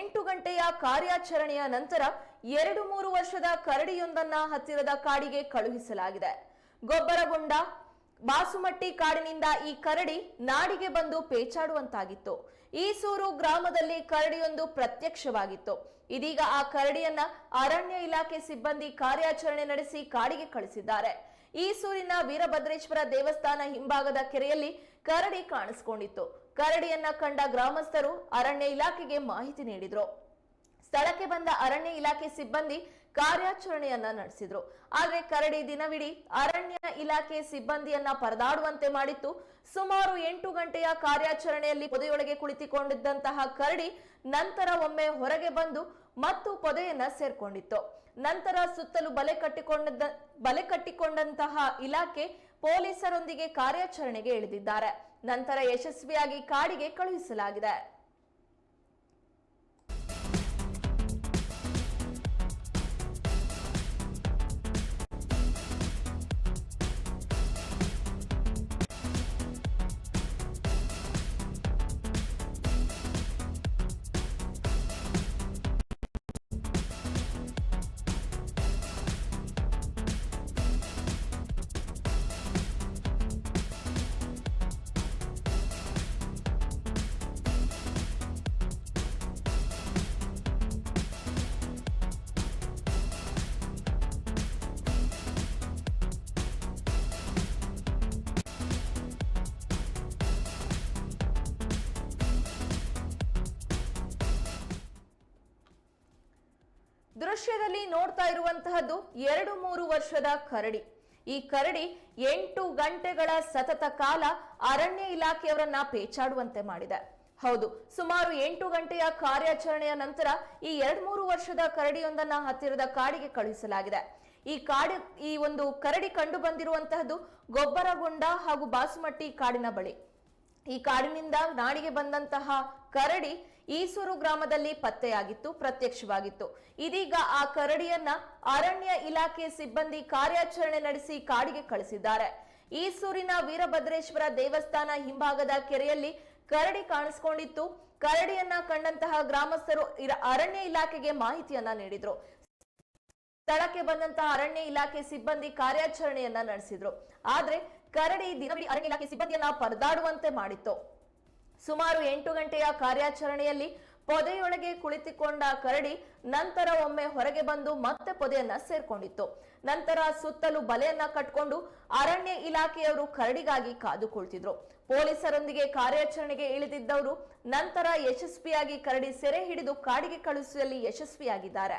ಎಂಟು ಗಂಟೆಯ ಕಾರ್ಯಾಚರಣೆಯ ನಂತರ ಎರಡು ಮೂರು ವರ್ಷದ ಕರಡಿಯೊಂದನ್ನ ಹತ್ತಿರದ ಕಾಡಿಗೆ ಕಳುಹಿಸಲಾಗಿದೆ. ಗೊಬ್ಬರಗೊಂಡ ಬಾಸುಮಟ್ಟಿ ಕಾಡಿನಿಂದ ಈ ಕರಡಿ ನಾಡಿಗೆ ಬಂದು ಪೇಚಾಡುವಂತಾಗಿತ್ತು. ಈಸೂರು ಗ್ರಾಮದಲ್ಲಿ ಕರಡಿಯೊಂದು ಪ್ರತ್ಯಕ್ಷವಾಗಿತ್ತು. ಇದೀಗ ಆ ಕರಡಿಯನ್ನ ಅರಣ್ಯ ಇಲಾಖೆ ಸಿಬ್ಬಂದಿ ಕಾರ್ಯಾಚರಣೆ ನಡೆಸಿ ಕಾಡಿಗೆ ಕಳಿಸಿದ್ದಾರೆ. ಈಸೂರಿನ ವೀರಭದ್ರೇಶ್ವರ ದೇವಸ್ಥಾನ ಹಿಂಭಾಗದ ಕೆರೆಯಲ್ಲಿ ಕರಡಿ ಕಾಣಿಸಿಕೊಂಡಿತ್ತು. ಕರಡಿಯನ್ನ ಕಂಡ ಗ್ರಾಮಸ್ಥರು ಅರಣ್ಯ ಇಲಾಖೆಗೆ ಮಾಹಿತಿ ನೀಡಿದ್ರು. ಸ್ಥಳಕ್ಕೆ ಬಂದ ಅರಣ್ಯ ಇಲಾಖೆ ಸಿಬ್ಬಂದಿ ಕಾರ್ಯಾಚರಣೆಯನ್ನ ನಡೆಸಿದ್ರು. ಆದ್ರೆ ಕರಡಿ ದಿನವಿಡೀ ಅರಣ್ಯ ಇಲಾಖೆ ಸಿಬ್ಬಂದಿಯನ್ನ ಪರದಾಡುವಂತೆ ಮಾಡಿತ್ತು. ಸುಮಾರು ಎಂಟು ಗಂಟೆಯ ಕಾರ್ಯಾಚರಣೆಯಲ್ಲಿ ಪೊದೆಯೊಳಗೆ ಕುಳಿತುಕೊಂಡಿದ್ದಂತಹ ಕರಡಿ ನಂತರ ಒಮ್ಮೆ ಹೊರಗೆ ಬಂದು ಮತ್ತು ಪೊದೆಯನ್ನ ಸೇರ್ಕೊಂಡಿತ್ತು. ನಂತರ ಸುತ್ತಲೂ ಬಲೆ ಕಟ್ಟಿಕೊಂಡಿದ್ದ, ಬಲೆ ಕಟ್ಟಿಕೊಂಡಂತಹ ಇಲಾಖೆ ಪೊಲೀಸರೊಂದಿಗೆ ಕಾರ್ಯಾಚರಣೆಗೆ ಇಳಿದಿದ್ದಾರೆ. ನಂತರ ಯಶಸ್ವಿಯಾಗಿ ಕಾಡಿಗೆ ಕಳುಹಿಸಲಾಗಿದೆ. ದೃಶ್ಯದಲ್ಲಿ ನೋಡ್ತಾ ಇರುವಂತಹದ್ದು ಎರಡು ಮೂರು ವರ್ಷದ ಕರಡಿ. ಈ ಕರಡಿ ಎಂಟು ಗಂಟೆಗಳ ಸತತ ಕಾಲ ಅರಣ್ಯ ಇಲಾಖೆಯವರನ್ನ ಪೇಚಾಡುವಂತೆ ಮಾಡಿದೆ. ಹೌದು, ಸುಮಾರು ಎಂಟು ಗಂಟೆಯ ಕಾರ್ಯಾಚರಣೆಯ ನಂತರ ಈ ಎರಡ್ ಮೂರು ವರ್ಷದ ಕರಡಿಯೊಂದನ್ನ ಹತ್ತಿರದ ಕಾಡಿಗೆ ಕಳುಹಿಸಲಾಗಿದೆ. ಈ ಕಾಡಿ, ಈ ಒಂದು ಕರಡಿ ಕಂಡು ಬಂದಿರುವಂತಹದ್ದು ಗೊಬ್ಬರಗೊಂಡ ಹಾಗೂ ಬಾಸುಮಟ್ಟಿ ಕಾಡಿನ ಬಳಿ. ಈ ಕಾಡಿನಿಂದ ನಾಡಿಗೆ ಬಂದಂತಹ ಕರಡಿ ಈಸೂರು ಗ್ರಾಮದಲ್ಲಿ ಪತ್ತೆಯಾಗಿತ್ತು, ಪ್ರತ್ಯಕ್ಷವಾಗಿತ್ತು. ಇದೀಗ ಆ ಕರಡಿಯನ್ನ ಅರಣ್ಯ ಇಲಾಖೆ ಸಿಬ್ಬಂದಿ ಕಾರ್ಯಾಚರಣೆ ನಡೆಸಿ ಕಾಡಿಗೆ ಕಳಿಸಿದ್ದಾರೆ. ಈಸೂರಿನ ವೀರಭದ್ರೇಶ್ವರ ದೇವಸ್ಥಾನ ಹಿಂಭಾಗದ ಕೆರೆಯಲ್ಲಿ ಕರಡಿ ಕಾಣಿಸ್ಕೊಂಡಿತ್ತು. ಕರಡಿಯನ್ನ ಕಂಡಂತಹ ಗ್ರಾಮಸ್ಥರು ಅರಣ್ಯ ಇಲಾಖೆಗೆ ಮಾಹಿತಿಯನ್ನ ನೀಡಿದ್ರು. ಸ್ಥಳಕ್ಕೆ ಬಂದಂತಹ ಅರಣ್ಯ ಇಲಾಖೆ ಸಿಬ್ಬಂದಿ ಕಾರ್ಯಾಚರಣೆಯನ್ನ ನಡೆಸಿದ್ರು. ಆದ್ರೆ ಕರಡಿ ದಿನವಿಡೀ ಅರಣ್ಯ ಇಲಾಖೆ ಸಿಬ್ಬಂದಿಯನ್ನ ಪರದಾಡುವಂತೆ ಮಾಡಿತ್ತು. ಸುಮಾರು ಎಂಟು ಗಂಟೆಯ ಕಾರ್ಯಾಚರಣೆಯಲ್ಲಿ ಪೊದೆಯೊಳಗೆ ಕುಳಿತುಕೊಂಡ ಕರಡಿ ನಂತರ ಒಮ್ಮೆ ಹೊರಗೆ ಬಂದು ಮತ್ತೆ ಪೊದೆಯನ್ನ ಸೇರ್ಕೊಂಡಿತ್ತು. ನಂತರ ಸುತ್ತಲೂ ಬಲೆಯನ್ನ ಕಟ್ಕೊಂಡು ಅರಣ್ಯ ಇಲಾಖೆಯವರು ಕರಡಿಗಾಗಿ ಕಾದು ಕುಳಿತಿದ್ರು ಪೊಲೀಸರೊಂದಿಗೆ ಕಾರ್ಯಾಚರಣೆಗೆ ಇಳಿದಿದ್ದವರು ನಂತರ ಯಶಸ್ವಿಯಾಗಿ ಕರಡಿ ಸೆರೆ ಹಿಡಿದು ಕಾಡಿಗೆ ಕಳುಹಿಸುವಲ್ಲಿ ಯಶಸ್ವಿಯಾಗಿದ್ದಾರೆ.